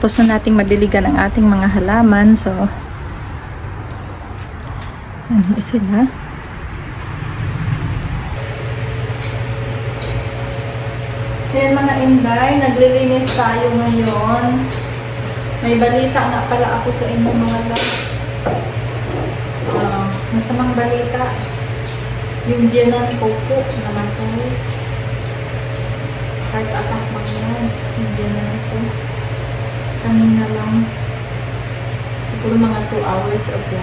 Tapos na nating madiligan ang ating mga halaman. So, ano sila? Ayan mga inday, naglilinis tayo ngayon. May balita nga pala ako sa inyo mga love. Ah, masamang balita. Yung biyanan ko po namatay. Heart attack mga loves. Yung biyanan ko. Kanina lang. Siguro mga 2 hours ago.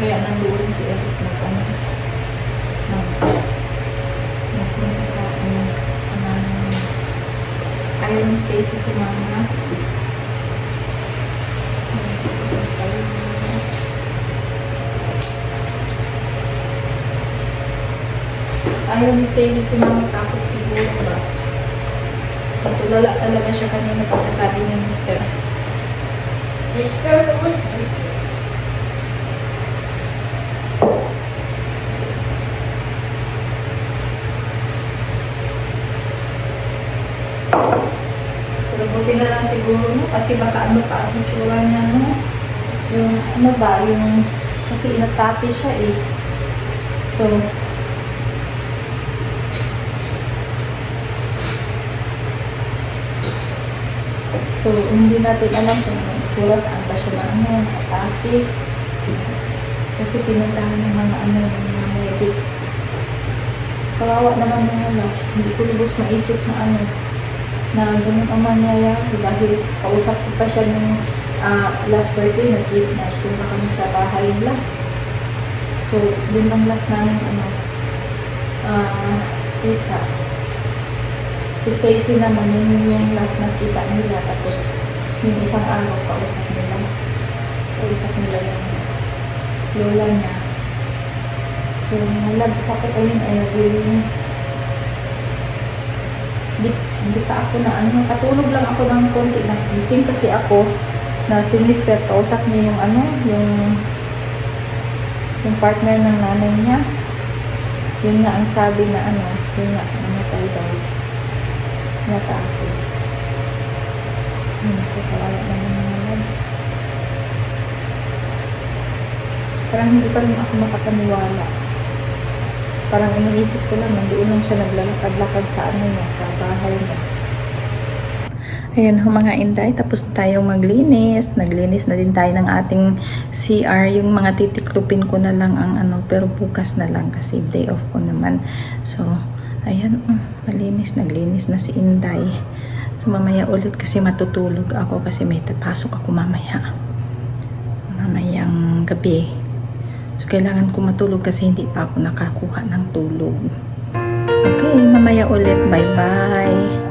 Kaya nandoon si Eric na ano. Nag, nagpunta sa ano, sa niya. Ayaw ni Stacy sumama. Ayaw ni Stacy sumama takot siguro ba? Natulala talaga siya kanina pagkasabi ni Mr. Mister, who is? Pero buti na lang siguro, no? Kasi baka ano pa ang itsura niya, no? Yung ano ba, yung... Kasi inatapi siya eh. So, So, hindi natin alam kung itsura saan ba siya na ano, atake. Kasi pinuntahan ng mga ano, ng mga medic. Kawawa naman mga loves. Hindi ko lubos maisip na ano, na ganun ang mangyayari dahil kausap ko pa siya nung ah, last birthday, nag nagpunta kami sa bahay nila. So, yun ang last namin ano, ah, kita. Si Stacy naman, yun yung last nakita nila. Tapos, yung isang araw, kausap nila. Kausap nila yung lola niya. So, nalabs ako ayun ay naglilinis. Di, di pa ako na ano, katulog lang ako ng konti na gising kasi ako na si Mr. kausap niya yung ano, yung yung partner ng nanay niya. Yun nga ang sabi na ano, yun nga, ano tayo daw. Natake. Hmm, kawawa naman mga lads. Parang hindi pa rin ako makapaniwala. Parang iniisip ko lang, nandoon lang siya naglalakad-lakad sa ano niya, sa bahay niya. Ayan ho mga inday, tapos na tayong maglinis. Naglinis na din tayo ng ating CR. Yung mga titiklupin ko na lang ang ano, pero bukas na lang kasi day off ko naman. So, ayan, mm, malinis, naglinis na si Inday. So, mamaya ulit kasi matutulog ako kasi may pasok ako mamaya. Mamayang gabi. So, kailangan ko matulog kasi hindi pa ako nakakuha ng tulog. Okay, mamaya ulit. Bye-bye.